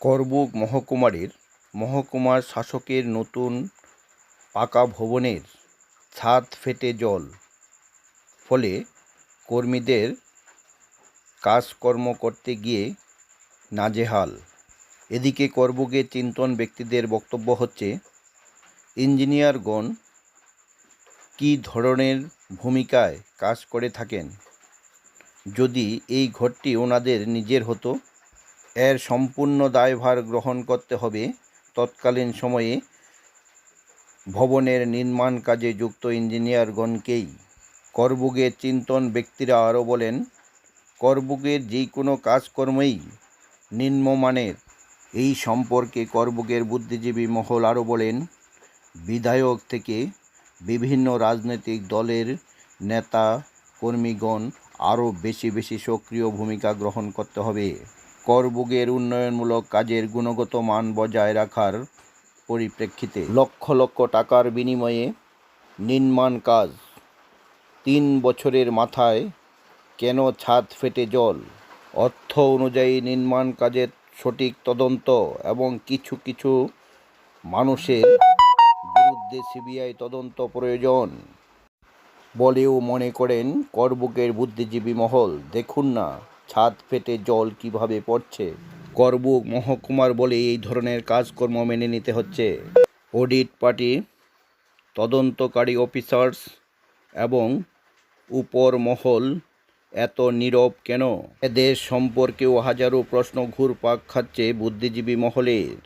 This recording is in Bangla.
করবুক মহকুমারের, মহকুমার শাসকের নতুন পাকা ভবনের ছাদ ফেটে জল। ফলে কর্মীদের কাজকর্ম করতে গিয়ে নাজেহাল। এদিকে করবুকের চিন্তন ব্যক্তিদের বক্তব্য হচ্ছে, ইঞ্জিনিয়ারগণ কী ধরনের ভূমিকায় কাজ করে থাকেন? যদি এই ঘরটি ওনাদের নিজের হতো এর সম্পূর্ণ দায়ভার গ্রহণ করতে হবে। তৎকালীন সময়ে ভবনের নির্মাণ কাজে যুক্ত ইঞ্জিনিয়ারগণকেই করবুগের চিন্তন ব্যক্তিরা আরও বলেন, করবুগের যে কোনো কাজকর্মেই নিম্নমানের এই সম্পর্কে করবুগের বুদ্ধিজীবী মহল আরও বলেন, বিধায়ক থেকে বিভিন্ন রাজনৈতিক দলের নেতা কর্মীগণ আরও বেশি বেশি সক্রিয় ভূমিকা গ্রহণ করতে হবে। করবুগের উন্নয়নমূলক কাজের গুণগত মান বজায় রাখার পরিপ্রেক্ষিতে লক্ষ লক্ষ টাকার বিনিময়ে নির্মাণ কাজ। তিন বছরের মাথায় কেন ছাদ ফেটে জল? অর্থ অনুযায়ী নির্মাণ কাজের সঠিক তদন্ত এবং কিছু কিছু মানুষের বিরুদ্ধে সিবিআই তদন্ত প্রয়োজন বলেও মনে করেন করবুকের বুদ্ধিজীবী মহল। দেখুন না। ছাদ ফেটে জল কীভাবে পড়ছে? করবুক মহকুমার বলে এই ধরনের কাজকর্ম মেনে নিতে হচ্ছে। অডিট পার্টি, তদন্তকারী অফিসার্স এবং উপর মহল এত নীরব কেন? এদের সম্পর্কেও হাজারো প্রশ্ন ঘুরপাক খাচ্ছে বুদ্ধিজীবী মহলের।